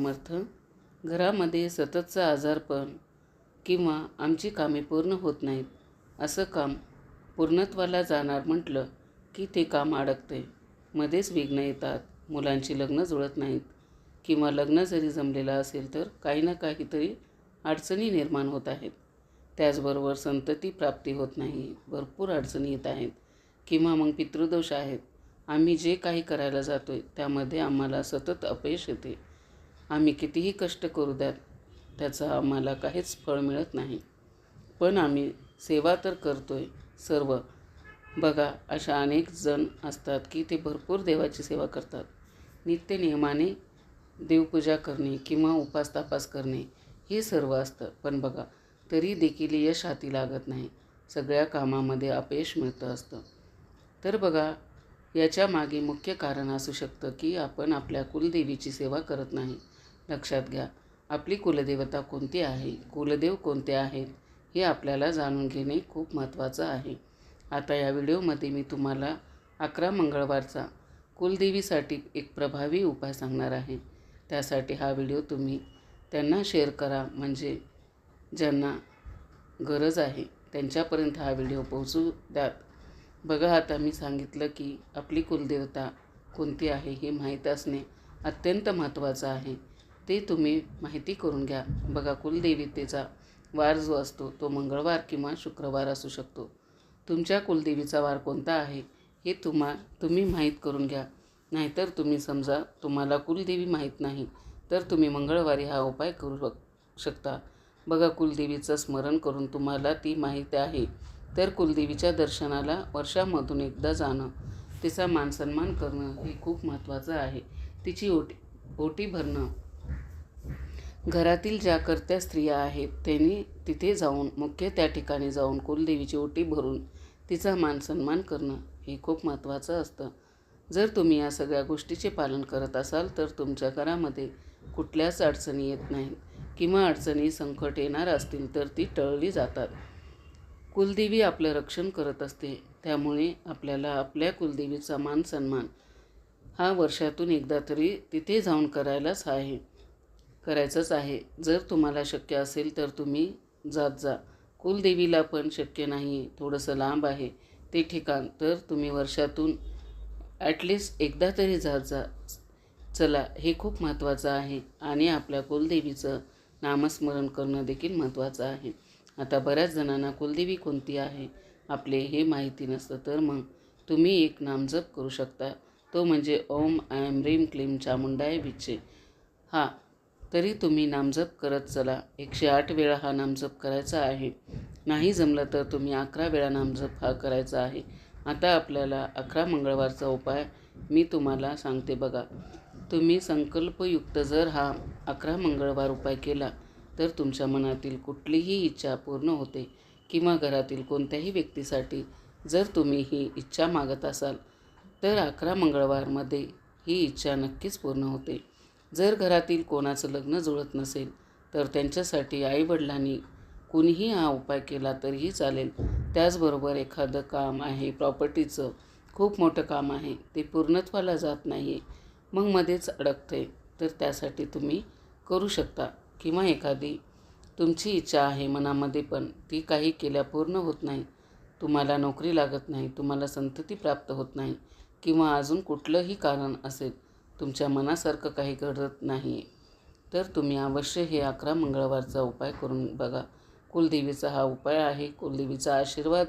समर्थ घरामध्ये सततचा आजारपण किंवा आमची कामे पूर्ण होत नाहीत असं काम पूर्णत्वाला जाणार म्हटलं की ते काम अडकते. मध्येच विघ्न येतात मुलांची लग्न जुळत नाहीत किंवा लग्न जरी जमलेलं असेल तर काही ना काहीतरी अडचणी निर्माण होत आहेत. त्याचबरोबर संतती प्राप्ती होत नाही भरपूर अडचणी येत आहेत किंवा मग पितृदोष आहेत. आम्ही जे काही करायला जातो आहे त्यामध्ये आम्हाला सतत अपयश येते. आम्ही कितीही कष्ट करू द्यात त्याचं आम्हाला काहीच फळ मिळत नाही. पण आम्ही सेवा तर करतो आहे सर्व. बघा अशा अनेक जण असतात की ते भरपूर देवाची सेवा करतात. नित्य नियमाने देवपूजा करणे किंवा उपास तापास करणे हे सर्व असतं. पण बघा तरी देखील यश हाती लागत नाही. सगळ्या कामामध्ये अपयश मिळतं असतं. तर बघा याच्या मागे मुख्य कारण असू शकतं की आपण आपल्या कुलदेवीची सेवा करत नाही. लक्षात घ्या. आपली कुलदेवता कोणती आहे? कुलदेव कोणते आहेत? हे आपल्याला जाणून घेणे खूप महत्त्वाचं आहे. आता या व्हिडिओमध्ये मी तुम्हाला अकरा मंगळवारचा कुलदेवीसाठी एक प्रभावी उपाय सांगणार आहे. त्यासाठी हा व्हिडिओ तुम्ही त्यांना शेअर करा. म्हणजे ज्यांना गरज आहे त्यांच्यापर्यंत हा व्हिडिओ पोहोचू द्यात. बघा आता मी सांगितलं की आपली कुलदेवता कोणती आहे हे माहीत असणे अत्यंत महत्त्वाचं आहे. ते तुम्ही माहिती करून घ्या. बघा कुलदेवतेचा वार जो असतो तो मंगळवार किंवा शुक्रवार असू शकतो. तुमच्या कुलदेवीचा वार कोणता आहे हे तुम्हा तुम्ही माहीत करून घ्या. नाहीतर तुम्ही समजा तुम्हाला कुलदेवी माहीत नाही तर तुम्ही मंगळवारी हा उपाय करू शकता. बघा कुलदेवीचं स्मरण करून तुम्हाला ती माहीत आहे तर कुलदेवीच्या दर्शनाला वर्षामधून एकदा जाणं तिचा मानसन्मान करणं हे खूप महत्त्वाचं आहे. तिची ओटी ओटी भरणं घरातील ज्या करत्या स्त्रिया आहेत त्यांनी तिथे जाऊन मुख्य त्या ठिकाणी जाऊन कुलदेवीची ओटी भरून तिचा मानसन्मान करणं हे खूप महत्त्वाचं असतं. जर तुम्ही या सगळ्या गोष्टीचे पालन करत असाल तर तुमच्या घरामध्ये कुठल्याच अडचणी येत नाहीत किंवा अडचणी संकट येणार असतील तर ती टळली जातात. कुलदेवी आपलं रक्षण करत असते त्यामुळे आपल्याला आपल्या कुलदेवीचा मान सन्मान हा वर्षातून एकदा तरी तिथे जाऊन करायलाच आहे. करायचंच आहे. जर तुम्हाला शक्य असेल तर तुम्ही जात जा. कुलदेवीला पण शक्य नाही. थोडंसं लांब आहे ते ठिकाण. तर तुम्ही वर्षातून ॲटलिस्ट एकदा तरी जात जा. चला हे खूप महत्त्वाचं आहे आणि आपल्या कुलदेवीचं नामस्मरण करणं देखील महत्त्वाचं आहे. आता बऱ्याच जणांना कुलदेवी कोणती आहे? आपले हे माहिती नसतं तर मग तुम्ही एक नामजप करू शकता. तो म्हणजे ओम आयम रीम क्लीम चामुंडाय विचे हा तरी तुम्ही नामजप करत चला. एकशे आठ वेळा हा नामजप करायचा आहे. नाही जमलं तर तुम्ही अकरा वेळा नामजप हा करायचा आहे. आता आपल्याला अकरा मंगळवारचा उपाय मी तुम्हाला सांगते बघा. तुम्ही संकल्पयुक्त जर हा अकरा मंगळवार उपाय केला तर तुमच्या मनातील कुठलीही इच्छा पूर्ण होते किंवा घरातील कोणत्याही व्यक्तीसाठी जर तुम्ही ही इच्छा मागत असाल तर अकरा मंगळवारमध्ये ही इच्छा नक्कीच पूर्ण होते. जर घरातील कोणाचं लग्न जुळत नसेल तर त्यांच्यासाठी आईवडिलांनी कुणीही हा उपाय केला तरीही चालेल. त्याचबरोबर एखादं काम आहे प्रॉपर्टीचं खूप मोठं काम आहे ते पूर्णत्वाला जात नाही आहे मग मध्येच अडकते. तर त्यासाठी तुम्ही करू शकता. किंवा एखादी तुमची इच्छा आहे मनामध्ये पण ती काही केल्या पूर्ण होत नाही. तुम्हाला नोकरी लागत नाही तुम्हाला संतती प्राप्त होत नाही किंवा अजून कुठलंही कारण असेल तुमच्या मनासारखं काही घडत नाही. तर तुम्ही अवश्य हे अकरा मंगळवारचा उपाय करून बघा. कुलदेवीचा हा उपाय आहे. कुलदेवीचा आशीर्वाद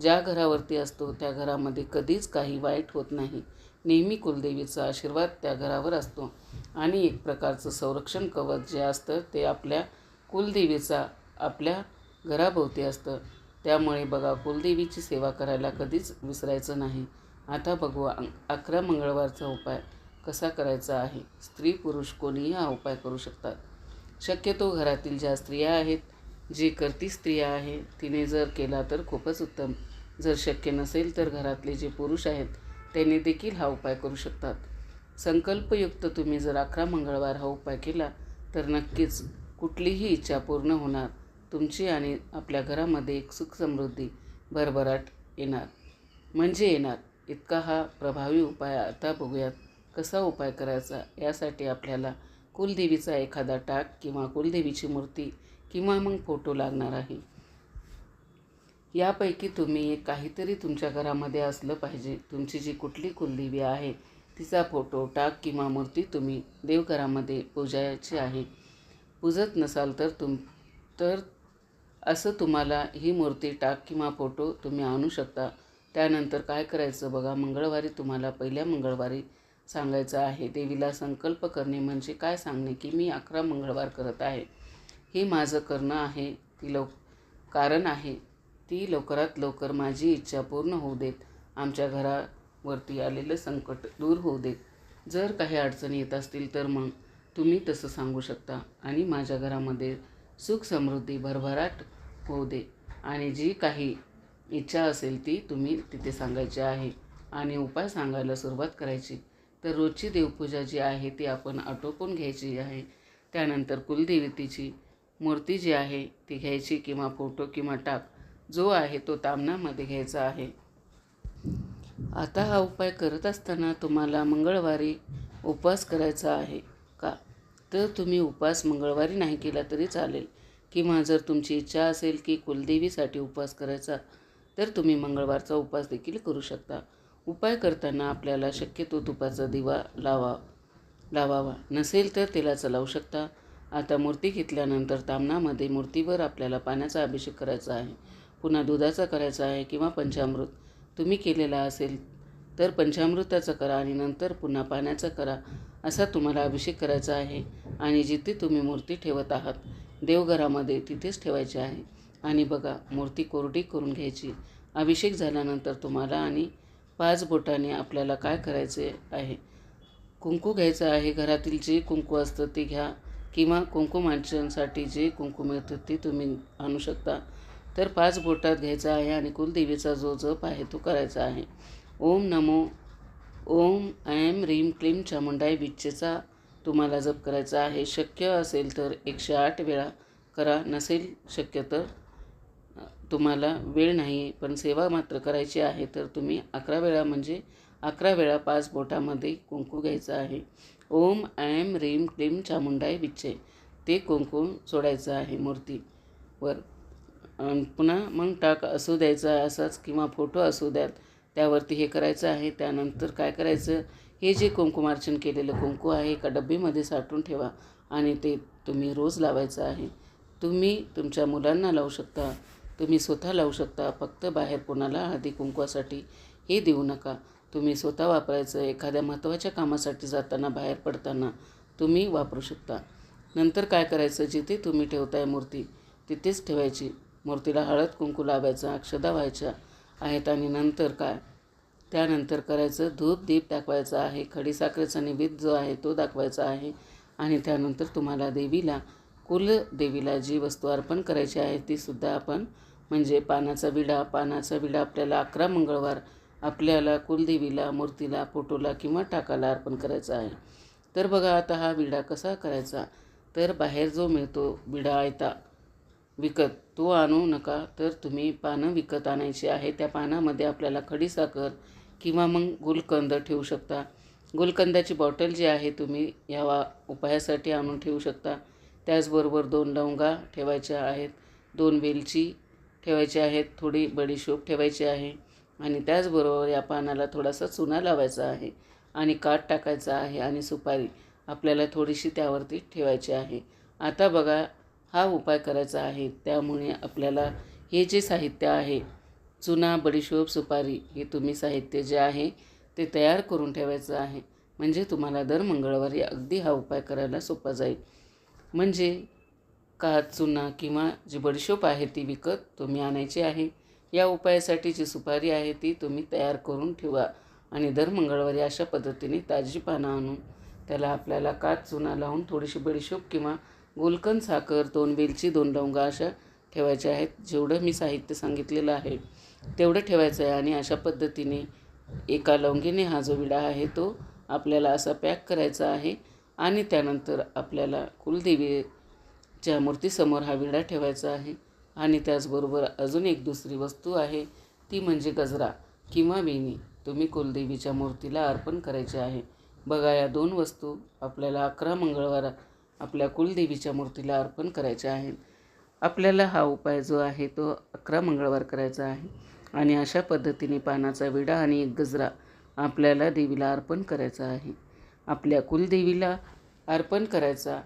ज्या घरावरती असतो त्या घरामध्ये कधीच काही वाईट होत नाही. नेहमी कुलदेवीचा आशीर्वाद त्या घरावर असतो. आणि एक प्रकारचं संरक्षण कवच जे असतं ते आपल्या कुलदेवीचा आपल्या घराभोवती असतं. त्यामुळे बघा कुलदेवीची सेवा करायला कधीच विसरायचं नाही. आता बघू अकरा मंगळवारचा उपाय. कसा करायचा आहे? स्त्री पुरुष कोणीही हा उपाय करू शकतात. शक्यतो घरातील ज्या स्त्रिया आहेत जी करती स्त्रिया आहे तिने जर केला तर खूपच उत्तम. जर शक्य नसेल तर घरातले जे पुरुष आहेत त्यांनी देखील हा उपाय करू शकतात. संकल्पयुक्त तुम्ही जर अकरा मंगळवार हा उपाय केला तर नक्कीच कुठलीही इच्छा पूर्ण होणार. तुमची आणि आपल्या घरामध्ये एक सुख समृद्धी भरभराट येणार. म्हणजे येणार. इतका हा प्रभावी उपाय आता बघूयात. कसा उपाय करायचा? यासाठी आपल्याला कुलदेवीचा एखादा टाक किंवा कुलदेवीची मूर्ती किंवा मग फोटो लागणार आहे. यापैकी तुम्ही काहीतरी तुमच्या घरामध्ये असलं पाहिजे. तुमची जी कुठली कुलदेवी आहे तिचा फोटो टाक किंवा मूर्ती तुम्ही देवघरामध्ये पूजायची आहे. पूजत नसाल तर तुम तर असं तुम्हाला ही मूर्ती टाक किंवा फोटो तुम्ही आणू शकता. त्यानंतर काय करायचं बघा? मंगळवारी तुम्हाला पहिल्या मंगळवारी सांगायचं आहे देवीला संकल्प करणे म्हणजे काय सांगणे की मी अकरा मंगळवार करत आहे. हे माझं करणं आहे ती लव कारण आहे ती लवकरात लवकर माझी इच्छा पूर्ण होऊ देत. आमच्या घरावरती आलेलं संकट दूर होऊ देत. जर काही अडचणी येत असतील तर मग तुम्ही तसं सांगू शकता आणि माझ्या घरामध्ये सुख समृद्धी भरभराट होऊ दे. आणि जी काही इच्छा असेल ती तुम्ही तिथे सांगायची आहे आणि उपाय सांगायला सुरुवात करायची. तर रोजची देवपूजा जी आहे ती आपण आटोपून घ्यायची आहे. त्यानंतर कुलदेवतेची मूर्ती जी आहे ती घ्यायची किंवा फोटो किंवा टाक जो आहे तो तामणामध्ये घ्यायचा आहे. आता हा उपाय करत असताना तुम्हाला मंगळवारी उपवास करायचा आहे का? तर तुम्ही उपवास मंगळवारी नाही केला तरी चालेल. किंवा जर तुमची इच्छा असेल की कुलदेवीसाठी उपवास करायचा तर तुम्ही मंगळवारचा उपवास देखील करू शकता. उपाय करताना आपल्याला शक्यतो तुपाचा दिवा लावा लावावा. नसेल तर तेलाचा लावू शकता. आता मूर्ती घेतल्यानंतर तामणामध्ये मूर्तीवर आपल्याला पाण्याचा अभिषेक करायचा आहे. पुन्हा दुधाचा करायचा आहे किंवा पंचामृत. तुम्ही केलेला असेल तर पंचामृताचा करा आणि नंतर पुन्हा पाण्याचा करा असा तुम्हाला अभिषेक करायचा आहे. आणि जिथे तुम्ही मूर्ती ठेवत आहात देवघरामध्ये तिथेच ठेवायची आहे. आणि बघा मूर्ती कोरडी करून घ्यायची. अभिषेक झाल्यानंतर तुम्हाला आणि पाच बोटाने आपल्याला काय करायचे आहे? कुंकू घ्यायचं आहे. घरातील जे कुंकू असतं ते घ्या किंवा कुंकू कुंकुमांच्यासाठी जे कुंकू मिळतं ते तुम्ही आणू शकता. तर पाच बोटात घ्यायचा आहे आणि कुलदेवीचा जो जप आहे तो करायचा आहे. ओम नमो ओम ऐम रीम क्लीम चामुंडाई विच्चेचा तुम्हाला जप करायचा आहे. शक्य असेल तर एकशे आठ वेळा करा. नसेल शक्य तर तुम्हाला वेळ नाही पण सेवा मात्र करायची आहे तर तुम्ही अकरा वेळा म्हणजे अकरा वेळा पाच बोटामध्ये कुंकू घ्यायचं आहे. ओम ॲम रीम क्लीम चामुंडाई विच्छे ते कुंकू सोडायचं आहे मूर्तीवर. पुन्हा मग टाक असू द्यायचा असाच किंवा फोटो असू द्यात त्यावरती हे करायचं आहे. त्यानंतर काय करायचं? हे जे कुंकुमार्चन केलेलं कुंकू आहे एका डब्बीमध्ये साठवून ठेवा आणि ते तुम्ही रोज लावायचं आहे. तुम्ही तुमच्या मुलांना लावू शकता. तुम्ही स्वतः लावू शकता. फक्त बाहेर कोणाला हळदी कुंकवासाठी हे देऊ नका. तुम्ही स्वतः वापरायचं एखाद्या महत्त्वाच्या कामासाठी जाताना बाहेर पडताना तुम्ही वापरू शकता. नंतर काय करायचं? जिथे तुम्ही ठेवताय मूर्ती तिथेच ठेवायची. मूर्तीला हळद कुंकू लावायचा अक्षदा व्हायच्या आहेत आणि नंतर काय? त्यानंतर करायचं धूप दीप दाखवायचा आहे खडीसाखरेचा निवेद जो आहे तो दाखवायचा आहे आणि त्यानंतर तुम्हाला देवीला कुलदेवीला जी वस्तू अर्पण करायची आहे तीसुद्धा आपण म्हणजे पानाचा विडा पानाचा विडा आपल्याला अकरा मंगळवार आपल्याला कुलदेवीला मूर्तीला फोटोला किंवा टाकाला अर्पण करायचा आहे. तर बघा आता हा विडा कसा करायचा? तर बाहेर जो मिळतो विडा आयता विकत तो आणू नका. तर तुम्ही पानं विकत आणायची आहे. त्या पानामध्ये आपल्याला खडीसाखर किंवा मग गुलकंद ठेवू शकता. गुलकंदाची बॉटल जी आहे तुम्ही ह्या वा उपायासाठी आणून ठेवू शकता. त्याचबरोबर दोन लवंगा ठेवायच्या आहेत. दोन वेलची ठेवायची आहेत थोडी बडीशोप ठेवायची आहे आणि त्याचबरोबर या पानाला थोडासा चुना लावायचा आहे आणि काठ टाकायचा आहे आणि सुपारी आपल्याला थोडीशी त्यावरती ठेवायची आहे. आता बघा हा उपाय करायचा आहे. त्यामुळे आपल्याला हे जे साहित्य आहे चुना बडीशोप सुपारी हे तुम्ही साहित्य जे आहे ते तयार करून ठेवायचं आहे. म्हणजे तुम्हाला दर मंगळवारी अगदी हा उपाय करायला सोपा जाईल. म्हणजे का चुना किंवा जी बडीशोप आहे ती विकत तुम्ही आणायची आहे या उपायासाठी जी सुपारी आहे ती तुम्ही तयार करून ठेवा आणि दर मंगळवारी अशा पद्धतीने ताजी पानं आणून त्याला आपल्याला काच चुना लावून थोडीशी बडीशोप किंवा गुलकंद साखर दोन वेलची दोन लवंगा अशा ठेवायच्या आहेत जेवढं मी साहित्य सांगितलेलं आहे तेवढं ठेवायचं आहे आणि अशा पद्धतीने एका लवंगीने हा जो विडा आहे तो आपल्याला असा पॅक करायचा आहे आणि त्यानंतर आपल्याला कुलदेवी ज्या मूर्तीसमोर हा विडा ठेवायचा आहे आणि त्याचबरोबर अजून एक दुसरी वस्तू आहे ती म्हणजे गजरा किंवा वेणी. तुम्ही कुलदेवीच्या मूर्तीला अर्पण करायचे आहे. बघा या दोन वस्तू आपल्याला अकरा मंगळवार आपल्या कुलदेवीच्या मूर्तीला अर्पण करायच्या आहेत. आपल्याला हा उपाय जो आहे तो अकरा मंगळवार करायचा आहे. आणि अशा पद्धतीने पानाचा विडा आणि एक गजरा आपल्याला देवीला अर्पण करायचा आहे. आपल्या कुलदेवीला अर्पण करायचा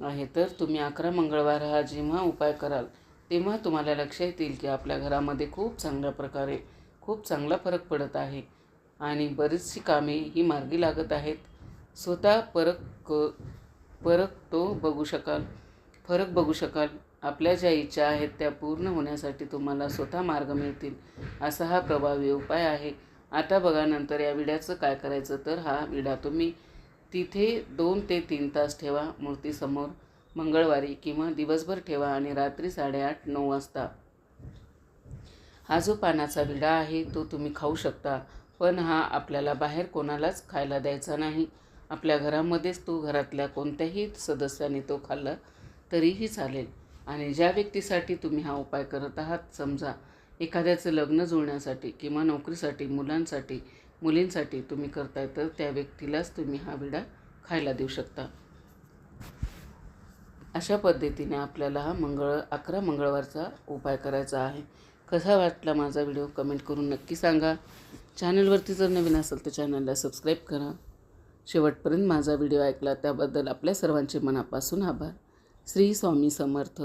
आहे तर तुम्ही अकरा मंगळवार हा जेव्हा उपाय कराल तेव्हा तुम्हाला लक्षात येईल की आपल्या घरामध्ये खूप चांगल्या प्रकारे खूप चांगला फरक पडत आहे. आणि बरीचशी कामे ही मार्गी लागत आहेत. स्वतः परक क परक तो बघू शकाल फरक बघू शकाल. आपल्या ज्या इच्छा आहेत त्या पूर्ण होण्यासाठी तुम्हाला स्वतः मार्ग मिळतील असा हा प्रभावी उपाय आहे. आता बघा नंतर या विड्याचं काय करायचं तर हा विडा तुम्ही तिथे दोन ते तीन तास ठेवा मूर्तीसमोर मंगळवारी किंवा दिवसभर ठेवा आणि रात्री साडेआठ नऊ वाजता. हा जो पानाचा विडा आहे तो तुम्ही खाऊ शकता पण हा आपल्याला बाहेर कोणालाच खायला द्यायचा नाही. आपल्या घरामध्येच तो घरातल्या कोणत्याही सदस्याने तो खाल्ला तरीही चालेल. आणि ज्या व्यक्तीसाठी तुम्ही हा उपाय करत आहात समजा एखाद्याचं लग्न जुळण्यासाठी किंवा नोकरीसाठी मुलांसाठी मुलींसाठी तुम्ही करताय तर त्या व्यक्तीलाच तुम्ही हा विडा खायला देऊ शकता. अशा पद्धतीने आपल्याला हा मंगळ अकरा मंगळवारचा उपाय करायचा आहे. कसा वाटला माझा व्हिडिओ कमेंट करून नक्की सांगा. चॅनलवरती जर नवीन असेल तर चॅनलला सबस्क्राईब करा. शेवटपर्यंत माझा व्हिडिओ ऐकला त्याबद्दल आपल्या सर्वांचे मनापासून आभार. श्री स्वामी समर्थ.